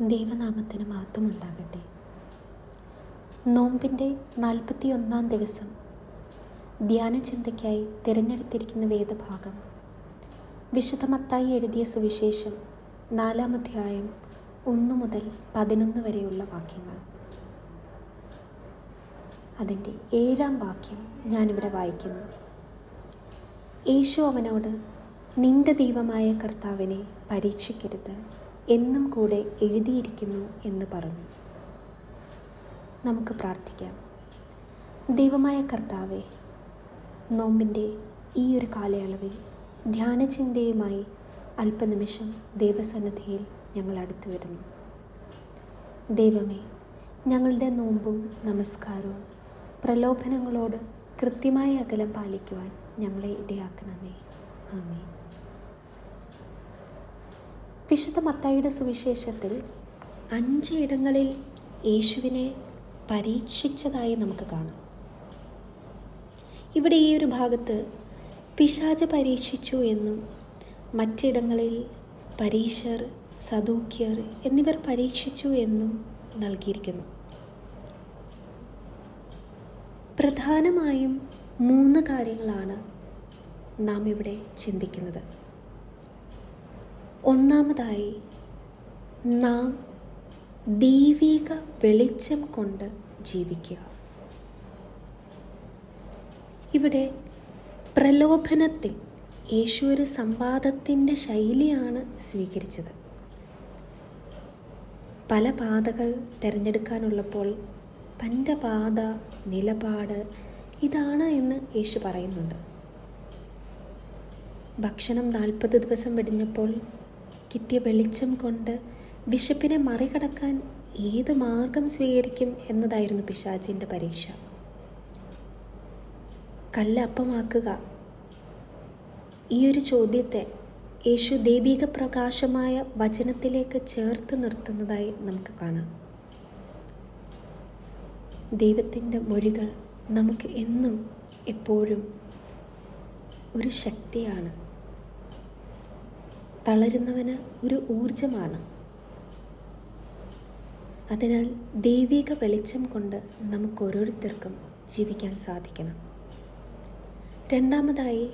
ദൈവനാമത്തിന് മഹത്വമുണ്ടാകട്ടെ. നോമ്പിന്റെ നാൽപ്പത്തി ഒന്നാം ദിവസം ധ്യാനചിന്തയ്ക്കായി തിരഞ്ഞെടുത്തിരിക്കുന്ന വേദഭാഗം. വിശുദ്ധമത്തായി എഴുതിയ സുവിശേഷം നാലാം അധ്യായം ഒന്ന് മുതൽ പതിനൊന്ന് വരെയുള്ള വാക്യങ്ങൾ. അതിന്റെ ഏഴാം വാക്യം ഞാനിവിടെ വായിക്കുന്നു. യേശു അവനോട് നിന്റെ ദൈവമായ കർത്താവിനെ പരീക്ഷിക്കരുത്. എന്നും കൂടെ എഴുതിയിരിക്കുന്നു എന്ന് പറഞ്ഞു. നമുക്ക് പ്രാർത്ഥിക്കാം. ദൈവമായ കർത്താവെ നോമ്പിന്റെ ഈ ഒരു കാലയളവിൽ ധ്യാനചിന്തയുമായി അല്പനിമിഷം ദൈവസന്നദ്ധിയിൽ ഞങ്ങൾ അടുത്തു വരുന്നു. ദൈവമേ ഞങ്ങളുടെ നോമ്പും നമസ്കാരവും പ്രലോഭനങ്ങളോട് കൃത്യമായ അകലം പാലിക്കുവാൻ ഞങ്ങളെ ഇടയാക്കണമേ. ആമേ വിശുദ്ധ മത്തായിയുടെ സുവിശേഷത്തിൽ അഞ്ച് ഇടങ്ങളിൽ യേശുവിനെ പരീക്ഷിച്ചതായി നമുക്ക് കാണാം. ഇവിടെ ഈ ഒരു ഭാഗത്ത് പിശാച പരീക്ഷിച്ചു എന്നും മറ്റിടങ്ങളിൽ പരീശർ സദൂക്യർ എന്നിവർ പരീക്ഷിച്ചു എന്നും നൽകിയിരിക്കുന്നു. പ്രധാനമായും മൂന്ന് കാര്യങ്ങളാണ് നാം ഇവിടെ ചിന്തിക്കുന്നത്. ഒന്നാമതായി നാം ദൈവിക വെളിച്ചം കൊണ്ട് ജീവിക്കുക. ഇവിടെ പ്രലോഭനത്തിൽ യേശു ഒരു സംവാദത്തിന്റെ ശൈലിയാണ് സ്വീകരിച്ചത്. പല പാതകൾ തിരഞ്ഞെടുക്കാനുള്ളപ്പോൾ തന്റെ പാത നിലപാട് ഇതാണ് എന്ന് യേശു പറയുന്നുണ്ട്. ഭക്ഷണം നാൽപ്പത് ദിവസം വെടിഞ്ഞപ്പോൾ കിട്ടിയ വെളിച്ചം കൊണ്ട് ബിഷപ്പിനെ മറികടക്കാൻ ഏത് മാർഗം സ്വീകരിക്കും എന്നതായിരുന്നു പിശാചിന്റെ പരീക്ഷ. കല്ല് അപ്പമാക്കുക ഈ ഒരു ചോദ്യത്തെ യേശു ദൈവിക പ്രകാശമായ വചനത്തിലേക്ക് ചേർത്ത് നിർത്തുന്നതായി നമുക്ക് കാണാം. ദൈവത്തിന്റെ മൊഴികൾ നമുക്ക് എന്നും എപ്പോഴും ഒരു ശക്തിയാണ്. തളരുന്നവന് ഒരു ഊർജമാണ് അതിനാൽ ദൈവിക വെളിച്ചം കൊണ്ട് നമുക്ക് ഓരോരുത്തർക്കും ജീവിക്കാൻ സാധിക്കണം. രണ്ടാമതായി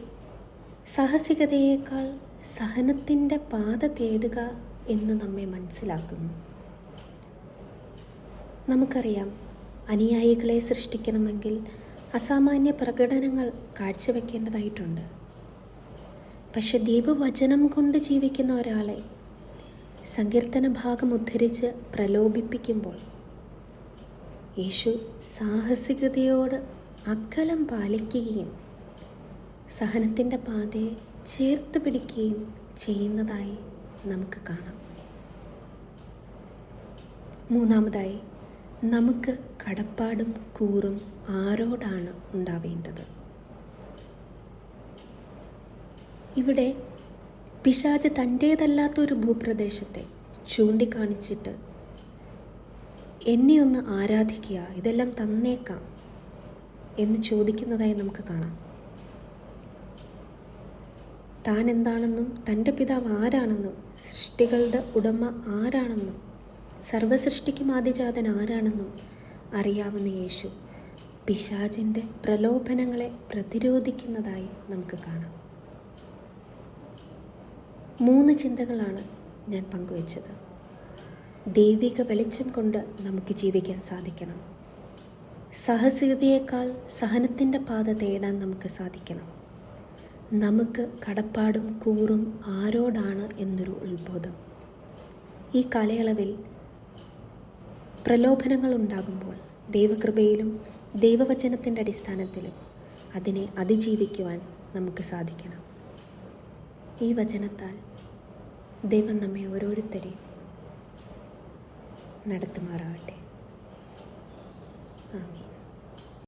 സാഹസികതയേക്കാൾ സഹനത്തിന്റെ പാത തേടുക എന്ന് നമ്മെ മനസ്സിലാക്കുന്നു. നമുക്കറിയാം അനുയായികളെ സൃഷ്ടിക്കണമെങ്കിൽ അസാമാന്യ പ്രകടനങ്ങൾ കാഴ്ചവെക്കേണ്ടതായിട്ടുണ്ട്. പക്ഷെ ദൈവവചനം കൊണ്ട് ജീവിക്കുന്ന ഒരാളെ സങ്കീർത്തന ഭാഗം ഉദ്ധരിച്ച് പ്രലോഭിപ്പിക്കുമ്പോൾ യേശു സാഹസികതയോട് അക്കലം പാലിക്കുകയും സഹനത്തിന്റെ പാതയെ ചേർത്ത് പിടിക്കുകയും ചെയ്യുന്നതായി നമുക്ക് കാണാം. മൂന്നാമതായി നമുക്ക് കടപ്പാടും കൂറും ആരോടാണ് ഉണ്ടാവേണ്ടത്? ഇവിടെ പിശാജ് തന്റേതല്ലാത്തൊരു ഭൂപ്രദേശത്തെ ചൂണ്ടിക്കാണിച്ചിട്ട് എന്നെ ഒന്ന് ആരാധിക്കുക ഇതെല്ലാം തന്നേക്കാം എന്ന് ചോദിക്കുന്നതായി നമുക്ക് കാണാം. താൻ എന്താണെന്നും തന്റെ പിതാവ് ആരാണെന്നും സൃഷ്ടികളുടെ ഉടമ ആരാണെന്നും സർവസൃഷ്ടിക്കും ആദിജാതൻ ആരാണെന്നും അറിയാവുന്ന യേശു പിശാചിന്റെ പ്രലോഭനങ്ങളെ പ്രതിരോധിക്കുന്നതായി നമുക്ക് കാണാം. മൂന്ന് ചിന്തകളാണ് ഞാൻ പങ്കുവച്ചത്. ദൈവിക വെളിച്ചം കൊണ്ട് നമുക്ക് ജീവിക്കാൻ സാധിക്കണം. സഹസീതയേക്കാൾ സഹനത്തിന്റെ പാത തേടാൻ നമുക്ക് സാധിക്കണം. നമുക്ക് കടപ്പാടും കൂറും ആരോടാണ് എന്നൊരു ഉത്ബോധം. ഈ കാലയളവിൽ പ്രലോഭനങ്ങൾ ഉണ്ടാകുമ്പോൾ ദൈവകൃപയിലും ദൈവവചനത്തിന്റെ അടിസ്ഥാനത്തിലും അതിനെ അതിജീവിക്കുവാൻ നമുക്ക് സാധിക്കണം. ഈ വചനത്താൽ ദൈവം നമ്മെ ഓരോരുത്തരെയും നടത്തുമാറാവട്ടെ. ആമീൻ.